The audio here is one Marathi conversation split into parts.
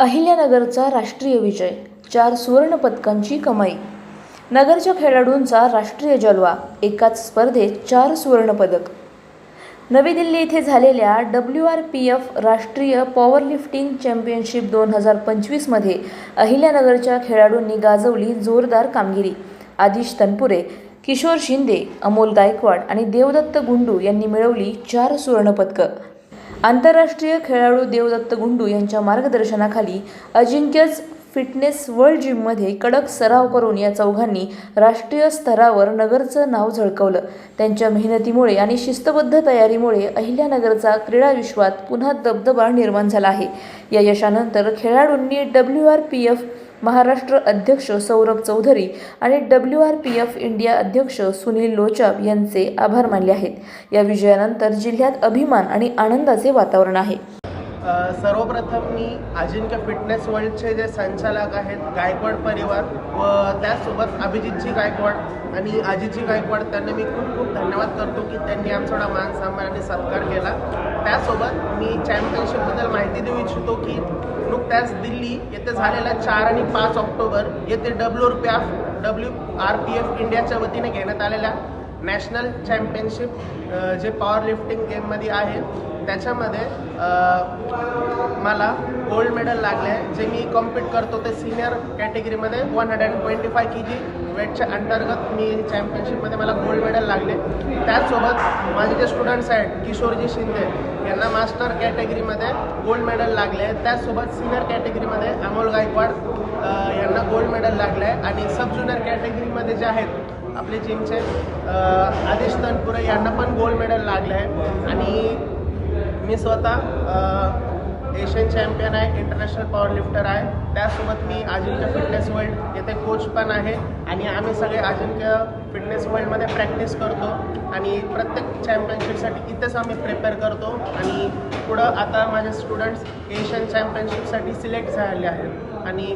अहिल्यानगरचा राष्ट्रीय विजय चार सुवर्णपदकांची कमाई. नगरच्या खेळाडूंचा राष्ट्रीय जलवा एकाच स्पर्धेत चार सुवर्णपदक. नवी दिल्ली येथे झालेल्या डब्ल्यू आर पी एफ राष्ट्रीय पॉवरलिफ्टिंग चॅम्पियनशिप दोन हजार पंचवीसमध्ये अहिल्यानगरच्या खेळाडूंनी गाजवली जोरदार कामगिरी. आदिश तनपुरे किशोर शिंदे अमोल गायकवाड आणि देवदत्त गुंडू यांनी मिळवली चार सुवर्णपदकं. आंतरराष्ट्रीय खेळाडू देवदत्त गुंडू यांच्या मार्गदर्शनाखाली अजिंक्यच फिटनेस वर्ल्ड जिममध्ये कडक सराव करून या चौघांनी राष्ट्रीय स्तरावर नगरचं नाव झळकवलं. त्यांच्या मेहनतीमुळे आणि शिस्तबद्ध तयारीमुळे अहिल्यानगरचा क्रीडा विश्वात पुन्हा दबदबा निर्माण झाला आहे. या यशानंतर खेळाडूंनी W R P F Maharashtra अध्यक्ष सौरभ चौधरी आणि W R P F India अध्यक्ष सुनील लोचाब यांचे आभार मानले आहेत. या विजयानंतर जिल्ह्यात अभिमान आणि आनंदाचे वातावरण आहे. सर्वप्रथम मी अजिंक्य फिटनेस वर्ल्डचे जे संचालक आहेत गायकवाड परिवार व त्याचसोबत अभिजितजी गायकवाड आणि अजितजी गायकवाड त्यांना मी खूप खूप धन्यवाद करतो की त्यांनी आमचा मान सन्मान आणि सत्कार केला. त्यासोबत मी चॅम्पियनशिपबद्दल माहिती देऊ इच्छितो की नुकत्याच दिल्ली येथे झालेल्या चार आणि पाच ऑक्टोबर येथे W P F W R P F इंडियाच्या वतीने घेण्यात आलेल्या नॅशनल चॅम्पियनशिप जे पॉवर लिफ्टिंग गेममध्ये आहे. त्याच्यामध्ये मला गोल्ड मेडल लागले. आहे जे मी कॉम्पीट करतो ते सिनियर कॅटेगरीमध्ये one hundred and twenty five K G वेटच्या अंतर्गत मी चॅम्पियनशिपमध्ये मला गोल्ड मेडल लागले. त्याचसोबत माझे जे स्टुडंट्स आहेत किशोरजी शिंदे यांना मास्टर कॅटेगरीमध्ये गोल्ड मेडल लागले. आहे त्याचसोबत सिनियर कॅटेगरीमध्ये अमोल गायकवाड यांना गोल्ड मेडल लागलं. आहे आणि सब ज्युनियर कॅटेगरीमध्ये जे आहेत आपले जिमचे आदेश आदिश तनपुरे यांना पण गोल्ड मेडल लागलं. आहे आणि मी स्वतः एशियन चॅम्पियन आहे इंटरनॅशनल पॉवर लिफ्टर आहे. त्यासोबत मी अजिंक्य फिटनेस वर्ल्ड येथे कोच पण आहे. आणि आम्ही सगळे अजिंक्य फिटनेस वर्ल्डमध्ये प्रॅक्टिस करतो. आणि प्रत्येक चॅम्पियनशिपसाठी इथेच आम्ही प्रिपेअर करतो. आणि पुढं आता माझे स्टुडंट्स एशियन चॅम्पियनशिपसाठी सिलेक्ट झाले आहेत. आणि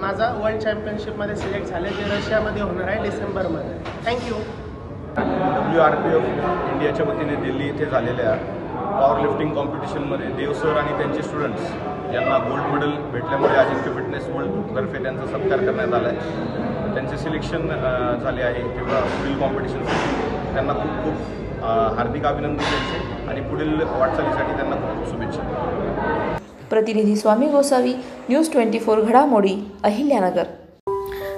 माझा वर्ल्ड चॅम्पियनशिपमध्ये सिलेक्ट झाले जे रशियामध्ये होणार आहे डिसेंबरमध्ये. Thank you W R P F इंडियाच्या वतीने दिल्ली इथे झालेल्या पॉवर लिफ्टिंग कॉम्पिटिशनमध्ये देव सर आणि त्यांचे स्टुडंट्स यांना गोल्ड मेडल भेटल्यामुळे अजिंक्य फिटनेस वर्ल्डतर्फे त्यांचा सत्कार करण्यात आला आहे त्यांचे सिलेक्शन झाले आहे किंवा पुढील कॉम्पिटिशनसाठी त्यांना खूप खूप हार्दिक अभिनंदन त्यांचे आणि पुढील वाटचालीसाठी त्यांना खूप खूप शुभेच्छा. प्रतिनिधी Swami Gosavi news twenty four घडामोडी अहिल्यानगर.